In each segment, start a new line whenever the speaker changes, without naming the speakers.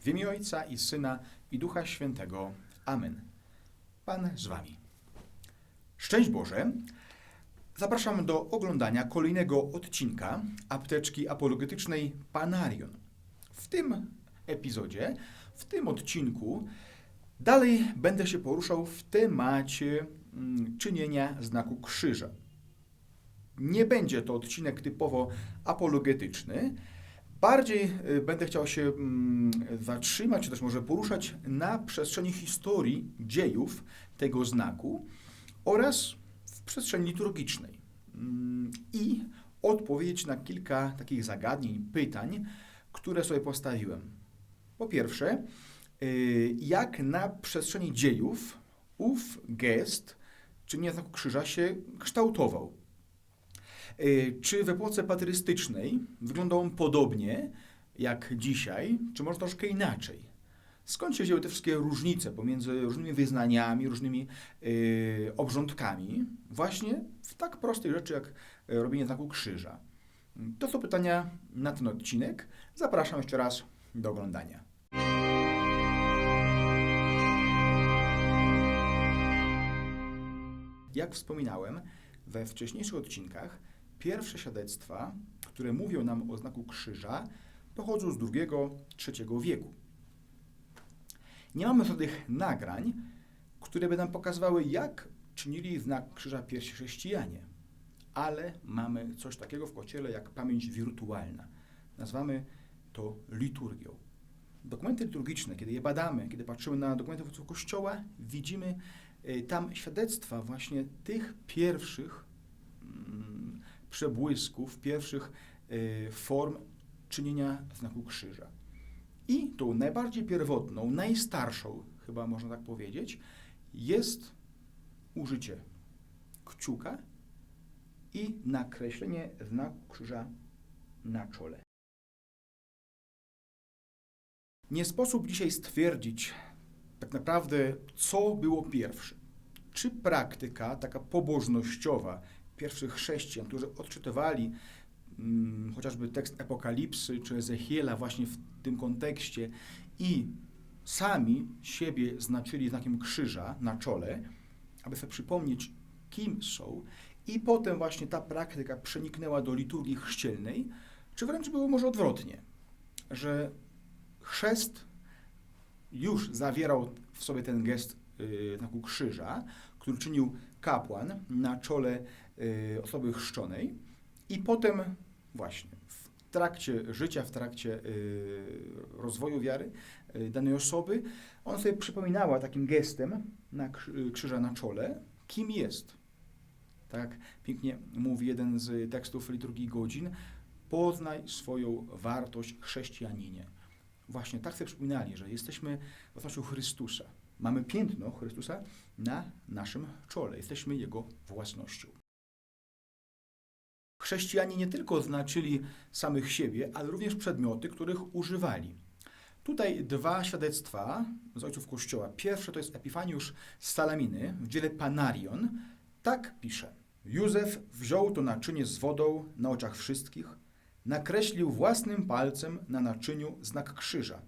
W imię Ojca i Syna i Ducha Świętego. Amen. Pan z Wami. Szczęść Boże. Zapraszam do oglądania kolejnego odcinka apteczki apologetycznej Panarion. W tym epizodzie, w tym odcinku, dalej będę się poruszał w temacie mm, czynienia znaku krzyża. Nie będzie to odcinek typowo apologetyczny. Bardziej y, będę chciał się mm, zatrzymać, czy też może poruszać na przestrzeni historii dziejów tego znaku oraz w przestrzeni liturgicznej. Mm, I odpowiedzieć na kilka takich zagadnień, pytań, które sobie postawiłem. Po pierwsze, y, jak na przestrzeni dziejów ów gest, czy nie znaku krzyża, się kształtował? Y, Czy w epoce patrystycznej wyglądał on podobnie jak dzisiaj, czy może troszkę inaczej? Skąd się wzięły te wszystkie różnice pomiędzy różnymi wyznaniami, różnymi y, obrządkami, właśnie w tak prostej rzeczy jak y, robienie znaku krzyża? To są pytania na ten odcinek. Zapraszam jeszcze raz do oglądania. Jak wspominałem we wcześniejszych odcinkach, pierwsze świadectwa, które mówią nam o znaku krzyża, pochodzą z II-III wieku. Nie mamy żadnych nagrań, które by nam pokazywały, jak czynili znak krzyża pierwsi chrześcijanie, ale mamy coś takiego w kościele jak pamięć wirtualna. Nazywamy to liturgią. Dokumenty liturgiczne, kiedy je badamy, kiedy patrzymy na dokumenty Kościoła, widzimy y, tam świadectwa właśnie tych pierwszych przebłysków, pierwszych y, form czynienia znaku krzyża. I tą najbardziej pierwotną, najstarszą, chyba można tak powiedzieć, jest użycie kciuka i nakreślenie znaku krzyża na czole. Nie sposób dzisiaj stwierdzić tak naprawdę, co było pierwsze. Czy praktyka taka pobożnościowa pierwszych chrześcijan, którzy odczytywali mm, chociażby tekst Apokalipsy czy Ezechiela właśnie w tym kontekście i sami siebie znaczyli znakiem krzyża na czole, aby sobie przypomnieć, kim są, i potem właśnie ta praktyka przeniknęła do liturgii chrzcielnej, czy wręcz było może odwrotnie, że chrzest już zawierał w sobie ten gest yy, znaku krzyża, który czynił kapłan na czole yy, osoby chrzczonej i potem właśnie w trakcie życia, w trakcie yy, rozwoju wiary yy, danej osoby, ona sobie przypominała takim gestem na krzy- krzyża na czole, kim jest. Tak pięknie mówi jeden z tekstów liturgii godzin, poznaj swoją wartość chrześcijaninie. Właśnie tak sobie przypominali, że jesteśmy własnością Chrystusa. Mamy piętno Chrystusa na naszym czole. Jesteśmy Jego własnością. Chrześcijanie nie tylko znaczyli samych siebie, ale również przedmioty, których używali. Tutaj dwa świadectwa z ojców Kościoła. Pierwsze to jest Epifaniusz z Salaminy w dziele Panarion. Tak pisze. Józef wziął to naczynie z wodą na oczach wszystkich, nakreślił własnym palcem na naczyniu znak krzyża,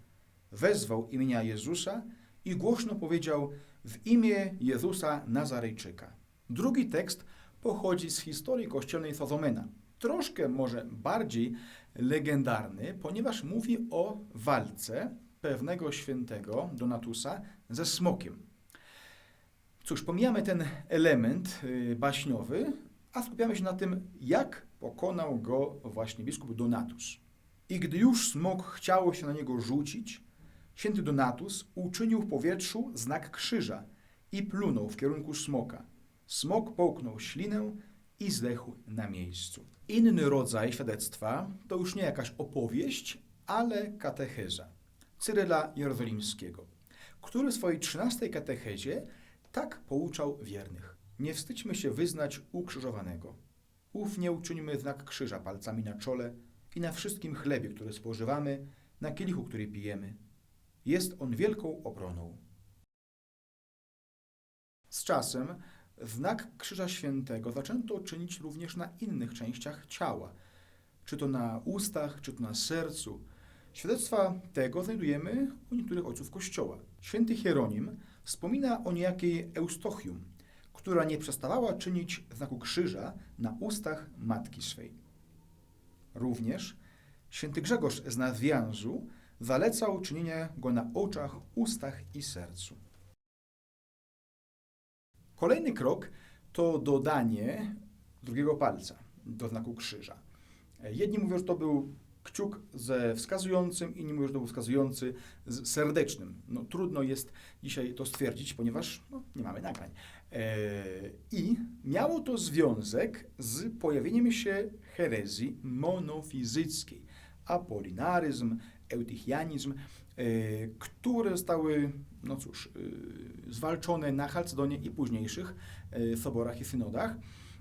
wezwał imienia Jezusa i głośno powiedział w imię Jezusa Nazarejczyka. Drugi tekst pochodzi z historii kościelnej Sozomena. Troszkę może bardziej legendarny, ponieważ mówi o walce pewnego świętego Donatusa ze smokiem. Cóż, pomijamy ten element y, baśniowy, a skupiamy się na tym, jak pokonał go właśnie biskup Donatus. I gdy już smok chciało się na niego rzucić, święty Donatus uczynił w powietrzu znak krzyża i plunął w kierunku smoka. Smok połknął ślinę i zdechł na miejscu. Inny rodzaj świadectwa to już nie jakaś opowieść, ale katecheza Cyryla Jerozolimskiego, który w swojej trzynastej katechezie tak pouczał wiernych. Nie wstydźmy się wyznać ukrzyżowanego. Ufnie uczyńmy znak krzyża palcami na czole i na wszystkim chlebie, który spożywamy, na kielichu, który pijemy. Jest on wielką obroną. Z czasem znak Krzyża Świętego zaczęto czynić również na innych częściach ciała, czy to na ustach, czy to na sercu. Świadectwa tego znajdujemy u niektórych ojców Kościoła. Święty Hieronim wspomina o niejakiej Eustochium, która nie przestawała czynić znaku krzyża na ustach matki swej. Również święty Grzegorz z Nazwianzu zalecał czynienie go na oczach, ustach i sercu. Kolejny krok to dodanie drugiego palca do znaku krzyża. Jedni mówią, że to był kciuk ze wskazującym, inni mówią, że to był wskazujący z serdecznym. No, trudno jest dzisiaj to stwierdzić, ponieważ no, nie mamy nagrań. E, I miało to związek z pojawieniem się herezji monofizyckiej. Apolinaryzm, eutychianizm, e, które zostały, no cóż, e, zwalczone na Chalcedonie i późniejszych e, soborach i synodach.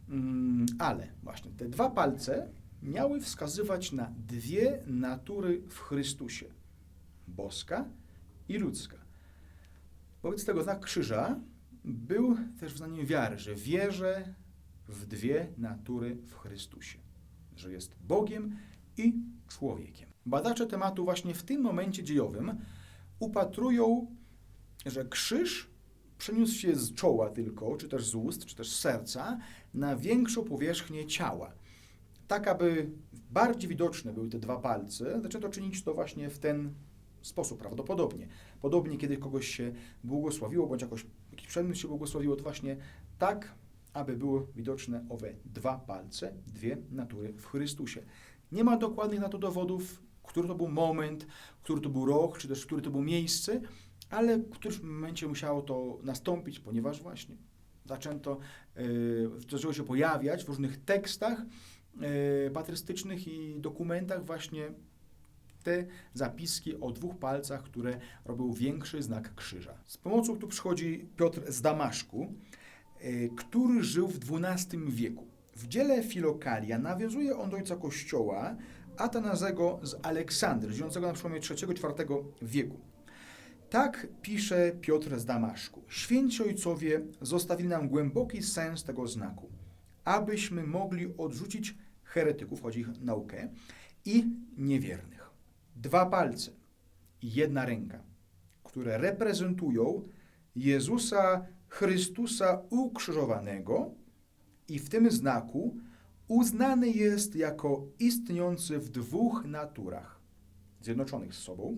Mm, Ale właśnie te dwa palce miały wskazywać na dwie natury w Chrystusie: boska i ludzka. Wobec tego znak krzyża był też wyznaniem wiary, że wierzę w dwie natury w Chrystusie, że jest Bogiem i człowiekiem. Badacze tematu właśnie w tym momencie dziejowym upatrują, że krzyż przeniósł się z czoła tylko, czy też z ust, czy też z serca, na większą powierzchnię ciała. Tak, aby bardziej widoczne były te dwa palce, zaczęto czynić to właśnie w ten sposób prawdopodobnie. Podobnie, kiedy kogoś się błogosławiło, bądź jakoś, jakiś przedmiot się błogosławiło, to właśnie tak, aby były widoczne owe dwa palce, dwie natury w Chrystusie. Nie ma dokładnych na to dowodów, który to był moment, który to był rok, czy też który to był miejsce, ale w którymś momencie musiało to nastąpić, ponieważ właśnie zaczęto, yy, zaczęło się pojawiać w różnych tekstach yy, patrystycznych i dokumentach właśnie te zapiski o dwóch palcach, które robią większy znak krzyża. Z pomocą tu przychodzi Piotr z Damaszku, yy, który żył w XII wieku. W dziele Filokalia nawiązuje on do ojca Kościoła Atanazego z Aleksandry, żyjącego na przełomie III-IV wieku. Tak pisze Piotr z Damaszku. Święci ojcowie zostawili nam głęboki sens tego znaku, abyśmy mogli odrzucić heretyków, chodzi ich naukę, i niewiernych. Dwa palce i jedna ręka, które reprezentują Jezusa Chrystusa ukrzyżowanego i w tym znaku uznany jest jako istniejący w dwóch naturach, zjednoczonych z sobą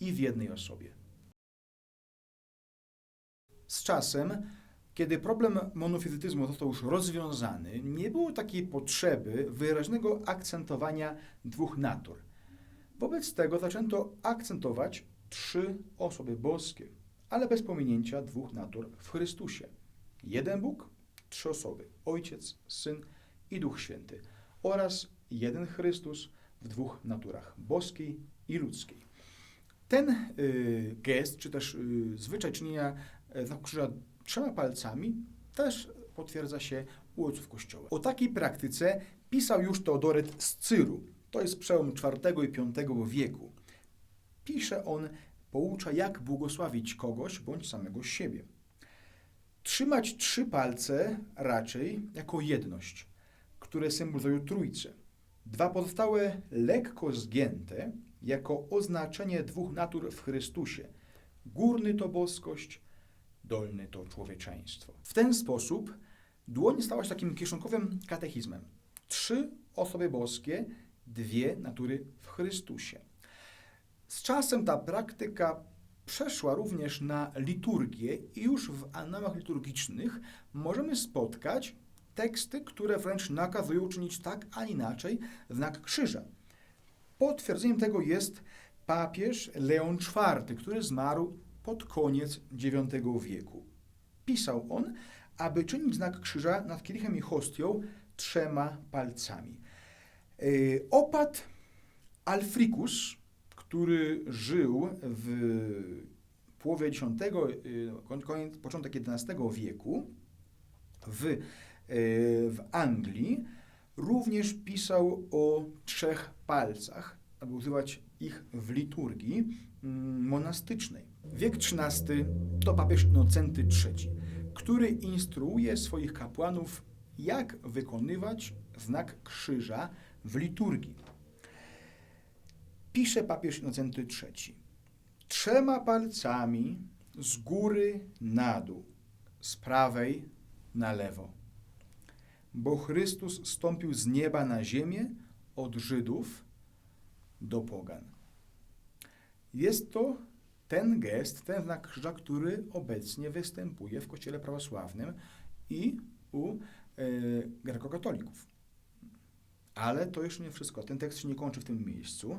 i w jednej osobie. Z czasem, kiedy problem monofizytyzmu został już rozwiązany, nie było takiej potrzeby wyraźnego akcentowania dwóch natur. Wobec tego zaczęto akcentować trzy osoby boskie, ale bez pominięcia dwóch natur w Chrystusie. Jeden Bóg, trzy osoby: Ojciec, Syn Duch Święty oraz jeden Chrystus w dwóch naturach boskiej i ludzkiej. Ten y, gest, czy też y, zwyczaj czynienia y, znaku krzyża trzema palcami też potwierdza się u ojców Kościoła. O takiej praktyce pisał już Teodoret z Cyru. To jest przełom IV i V wieku. Pisze on, poucza, jak błogosławić kogoś bądź samego siebie. Trzymać trzy palce raczej jako jedność, które symbolizują trójcę. Dwa pozostałe lekko zgięte jako oznaczenie dwóch natur w Chrystusie. Górny to boskość, dolny to człowieczeństwo. W ten sposób dłoń stała się takim kieszonkowym katechizmem. Trzy osoby boskie, dwie natury w Chrystusie. Z czasem ta praktyka przeszła również na liturgię i już w annałach liturgicznych możemy spotkać teksty, które wręcz nakazują czynić tak, a inaczej znak krzyża. Potwierdzeniem tego jest papież Leon IV, który zmarł pod koniec IX wieku. Pisał on, aby czynić znak krzyża nad kielichem i hostią trzema palcami. Yy, opat Alfricus, który żył w połowie X, koniec, początek XI wieku w, w Anglii, również pisał o trzech palcach, aby używać ich w liturgii mm, monastycznej. Wiek XIII to papież Inocenty III, który instruuje swoich kapłanów, jak wykonywać znak krzyża w liturgii. pisze papież Innocenty III. Trzema palcami z góry na dół, z prawej na lewo. Bo Chrystus stąpił z nieba na ziemię od Żydów do pogan. Jest to ten gest, ten znak krzyża, który obecnie występuje w Kościele prawosławnym i u e, grekokatolików. Ale to jeszcze nie wszystko. Ten tekst się nie kończy w tym miejscu.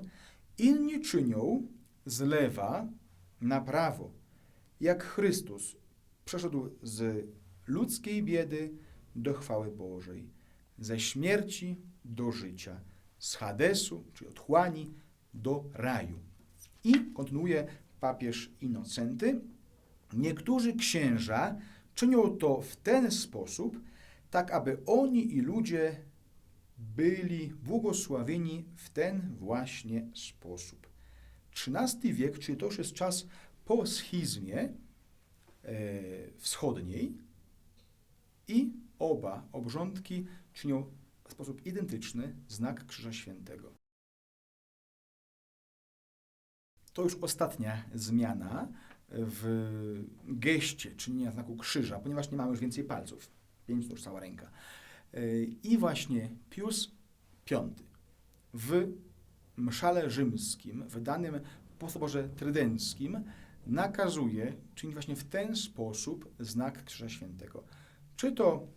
Inni czynią z lewa na prawo, jak Chrystus przeszedł z ludzkiej biedy do chwały Bożej, ze śmierci do życia, z Hadesu, czyli otchłani, do raju. I kontynuuje papież Innocenty. Niektórzy księża czynią to w ten sposób, tak aby oni i ludzie byli błogosławieni w ten właśnie sposób. XIII wiek, czyli to już jest czas po schizmie e, wschodniej i oba obrządki czynią w sposób identyczny znak Krzyża Świętego. To już ostatnia zmiana w geście czynienia znaku krzyża, ponieważ nie mamy już więcej palców. Pięć to już cała ręka. I właśnie Pius V w mszale rzymskim, wydanym po Soborze Trydenckim, nakazuje czynić właśnie w ten sposób znak Krzyża Świętego. Czy to,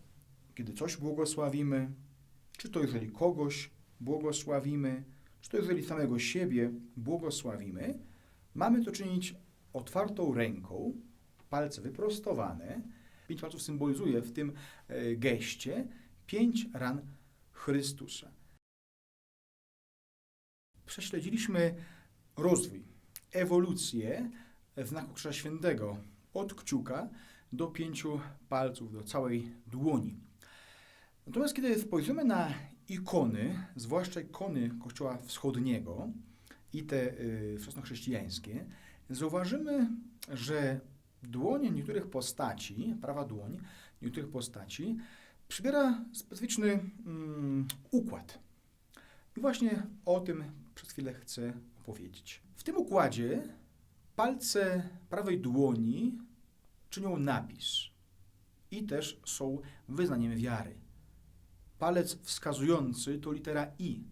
kiedy coś błogosławimy, czy to jeżeli kogoś błogosławimy, czy to jeżeli samego siebie błogosławimy, mamy to czynić otwartą ręką, palce wyprostowane. Pięć palców symbolizuje w tym e, geście pięć ran Chrystusa. Prześledziliśmy rozwój, ewolucję znaku Krzyża Świętego od kciuka do pięciu palców, do całej dłoni. Natomiast kiedy spojrzymy na ikony, zwłaszcza ikony Kościoła Wschodniego i te y, wczesnochrześcijańskie, zauważymy, że dłonie niektórych postaci, prawa dłoń niektórych postaci przybiera specyficzny mm, układ. I właśnie o tym przez chwilę chcę opowiedzieć. W tym układzie palce prawej dłoni czynią napis i też są wyznaniem wiary. Palec wskazujący to litera I.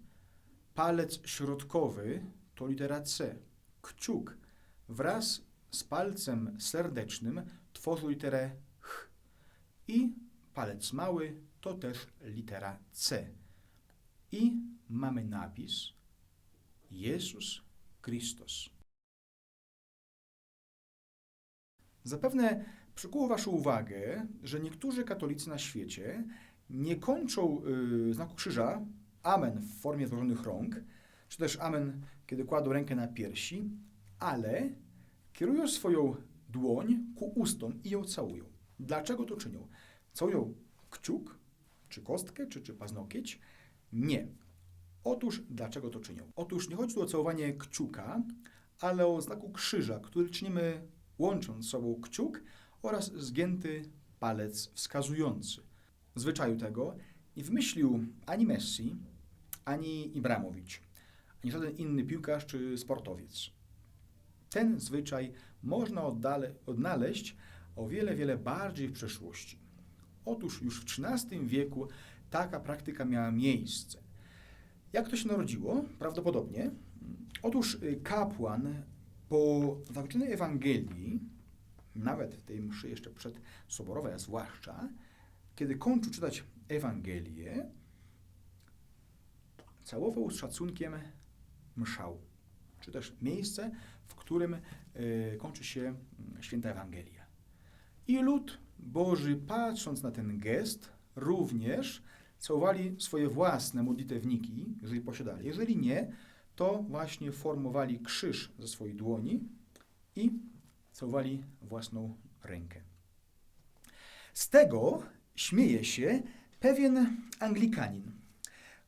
Palec środkowy to litera C. Kciuk wraz z palcem serdecznym tworzy literę Ch. I palec mały to też litera C. I mamy napis Jezus Chrystus. Zapewne przykuło Waszą uwagę, że niektórzy katolicy na świecie nie kończą y, znaku krzyża amen w formie złożonych rąk, czy też amen, kiedy kładą rękę na piersi, ale kierują swoją dłoń ku ustom i ją całują. Dlaczego to czynią? Całują kciuk, czy kostkę, czy, czy paznokieć? Nie. Otóż dlaczego to czynią? Otóż nie chodzi tu o całowanie kciuka, ale o znaku krzyża, który czynimy łącząc sobą kciuk oraz zgięty palec wskazujący. Zwyczaju tego nie wymyślił ani Messi, ani Ibramowicz, ani żaden inny piłkarz czy sportowiec. Ten zwyczaj można odnaleźć o wiele, wiele bardziej w przeszłości. Otóż już w XIII wieku taka praktyka miała miejsce. Jak to się narodziło? Prawdopodobnie. Otóż y, kapłan po zakończonej Ewangelii, nawet w tej mszy jeszcze przedsoborowej, a zwłaszcza, kiedy kończył czytać Ewangelię, całował z szacunkiem mszał, czy też miejsce, w którym y, kończy się święta Ewangelia. I lud Boży, patrząc na ten gest, również całowali swoje własne modlitewniki, jeżeli posiadali. Jeżeli nie, to właśnie formowali krzyż ze swojej dłoni i całowali własną rękę. Z tego śmieje się pewien Anglikanin.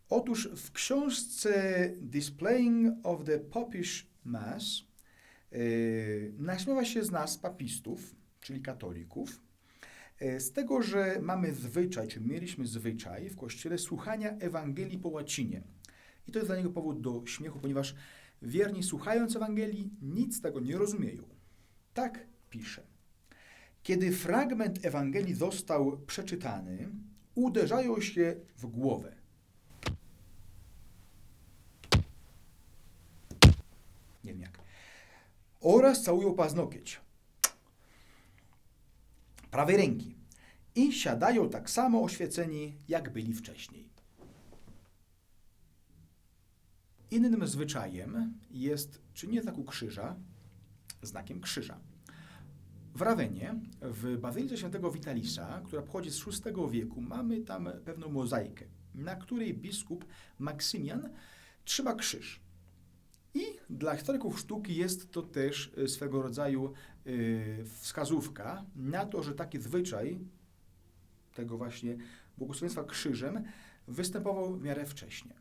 Otóż w książce Displaying of the Popish Mass yy, naśmiewa się z nas papistów, czyli katolików, yy, z tego, że mamy zwyczaj, czy mieliśmy zwyczaj w kościele słuchania Ewangelii po łacinie. I to jest dla niego powód do śmiechu, ponieważ Wierni słuchając Ewangelii nic tego nie rozumieją. Tak pisze. Kiedy fragment Ewangelii został przeczytany, uderzają się w głowę. Nie wiem jak. Oraz całują paznokieć prawej ręki i siadają tak samo oświeceni, jak byli wcześniej. Innym zwyczajem jest czynienie znaku krzyża znakiem krzyża. W Rawenie, w Bazylice Świętego Witalisa, która pochodzi z VI wieku, mamy tam pewną mozaikę, na której biskup Maksymian trzyma krzyż. I dla historyków sztuki jest to też y, swego rodzaju y, wskazówka na to, że taki zwyczaj tego właśnie błogosławieństwa krzyżem występował w miarę wcześnie.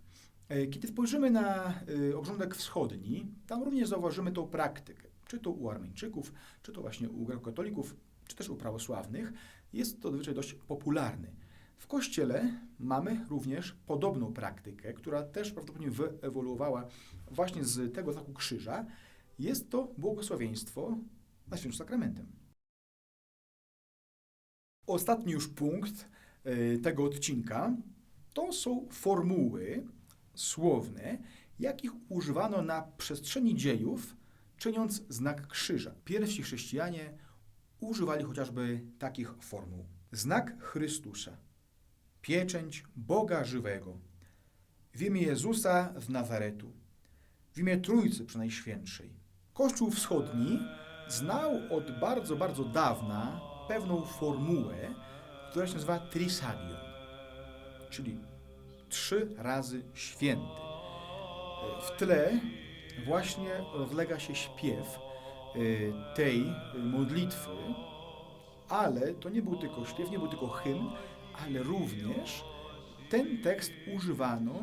E, Kiedy spojrzymy na obrządek wschodni, tam również zauważymy tą praktykę. Czy to u Armeńczyków, czy to właśnie u grekokatolików, czy też u prawosławnych. Jest to zwyczaj dość popularny. W Kościele mamy również podobną praktykę, która też prawdopodobnie wyewoluowała właśnie z tego znaku krzyża. Jest to błogosławieństwo na świętym sakramentem. Ostatni już punkt y, tego odcinka to są formuły słowne, jakich używano na przestrzeni dziejów, czyniąc znak krzyża. Pierwsi chrześcijanie używali chociażby takich formuł. Znak Chrystusa, pieczęć Boga żywego, w imię Jezusa z Nazaretu, w imię Trójcy Przenajświętszej. Kościół Wschodni znał od bardzo, bardzo dawna pewną formułę, która się nazywa Trisagion, czyli trzy razy święty. W tle właśnie rozlega się śpiew y, tej modlitwy, ale to nie był tylko śpiew, nie był tylko hymn, ale również ten tekst używano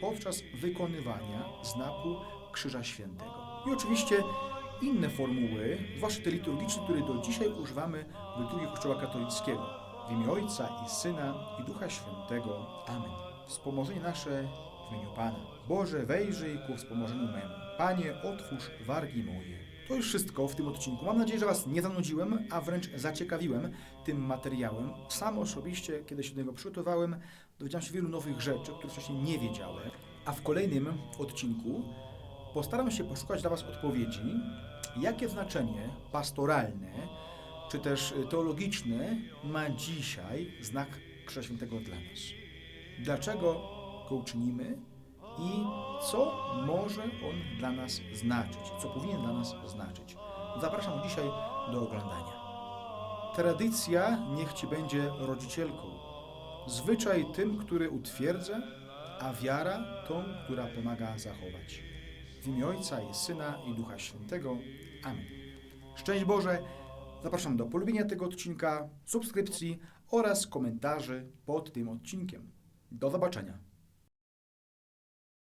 podczas wykonywania znaku Krzyża Świętego. I oczywiście inne formuły, zwłaszcza te liturgiczne, które do dzisiaj używamy w liturgii Kościoła katolickiego. W imię Ojca i Syna i Ducha Świętego. Amen. Wspomożenie nasze w imieniu Pana. Boże, wejrzyj ku wspomożeniu memu. Panie, otwórz wargi moje. To już wszystko w tym odcinku. Mam nadzieję, że Was nie zanudziłem, a wręcz zaciekawiłem tym materiałem. Sam osobiście, kiedy się do niego przygotowałem, dowiedziałem się wielu nowych rzeczy, których wcześniej nie wiedziałem. A w kolejnym odcinku postaram się poszukać dla Was odpowiedzi, jakie znaczenie pastoralne czy też teologiczne ma dzisiaj znak Krzyża Świętego dla nas. Dlaczego go uczynimy i co może on dla nas znaczyć, co powinien dla nas znaczyć. Zapraszam dzisiaj do oglądania. Tradycja niech Ci będzie rodzicielką, zwyczaj tym, który utwierdza, a wiara tą, która pomaga zachować. W imię Ojca i Syna i Ducha Świętego. Amen. Szczęść Boże! Zapraszam do polubienia tego odcinka, subskrypcji oraz komentarzy pod tym odcinkiem. Do zobaczenia.